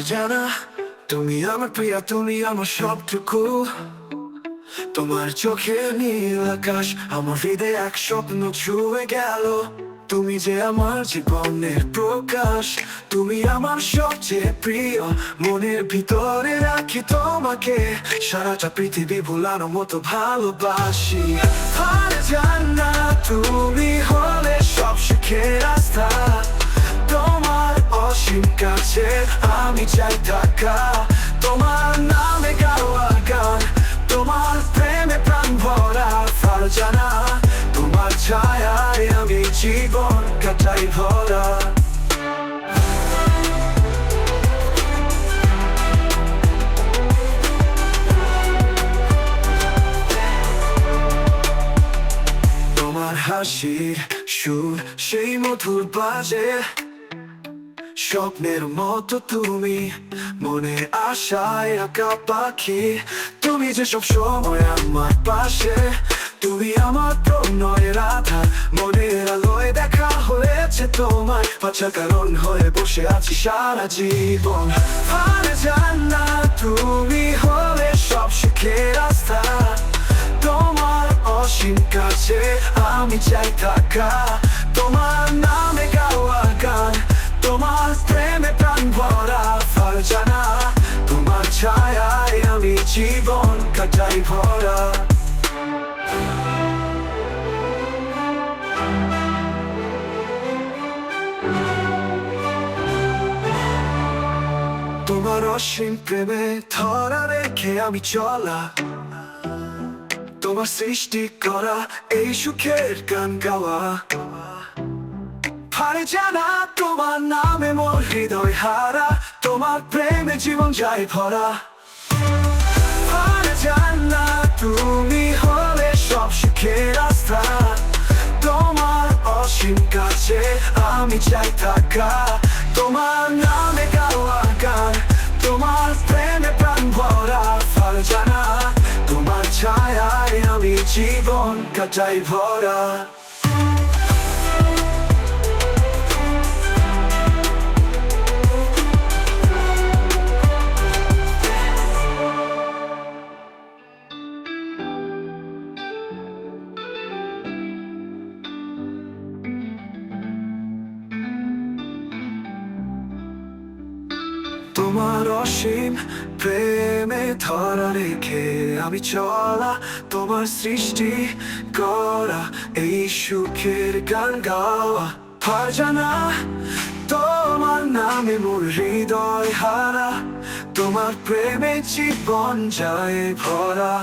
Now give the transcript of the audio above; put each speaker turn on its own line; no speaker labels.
জানা, তুমি আমার প্রিয়া, তুমি আমার সবটুকু। তোমার চোখে নীল আকাশ, আমার হৃদয়ে এক স্বপ্ন ছুঁয়ে গেল। তুমি যে আমার জীবনের প্রকাশ, তুমি আমার সবচেয়ে প্রিয়। মনের ভিতরে রাখি তোমাকে, সারাটা পৃথিবী ভুলানোর মতো ভালোবাসি। আর জানা তুমি অসীম কাছে, আমি চাই থাকা তোমার নামে গাওয়া গান, তোমার প্রেমে প্রাণ ভরা ফার জানা তোমার ছায়ায় আমি জীবন কাটাই ভরা। তোমার হাসির সুর, সেই মধুর বাজে স্বপ্নের মতো তুমি, মনে আশায় আঁকা পাখি। তুমি যে সব সময় আমার পাশে, তুমি আমার প্রণয়ের আধার মনের আলোয় দেখা হয়েছে তোমার পাচার কারণ হয়ে বসে আছি সারা জীবন। আর জানা তুমি হলে সব শিখে রাস্তা। তোমার অসীম কাছে আমি চাই থাকা। জীবন কাটাই ভরা। তোমার অসীম প্রেমে ধরা রেখে আমি চলা। তোমার সৃষ্টি করা এই সুখের গান গাওয়া। পারে জানা তোমার নামে মোর হৃদয় হারা। তোমার প্রেমে জীবন যায় ভরা। তুমি হলে সব সুখের রাস্তা। তোমার অসীম কাছে আমি চাই থাকা। তোমার নামে গাওয়া গান তোমার প্রেমে প্রাণ ভরা ফল জানা তোমার ছায়ায় আমি জীবন কাটাই ভরা। তোমার অসীম প্রেমে ধরা রেখে আমি চলা তোমার সৃষ্টি করা এই সুখের গান গাওয়া। পার জানা তোমার নামে মোর হৃদয় হারা, তোমার প্রেমে জীবন যায় ভরা।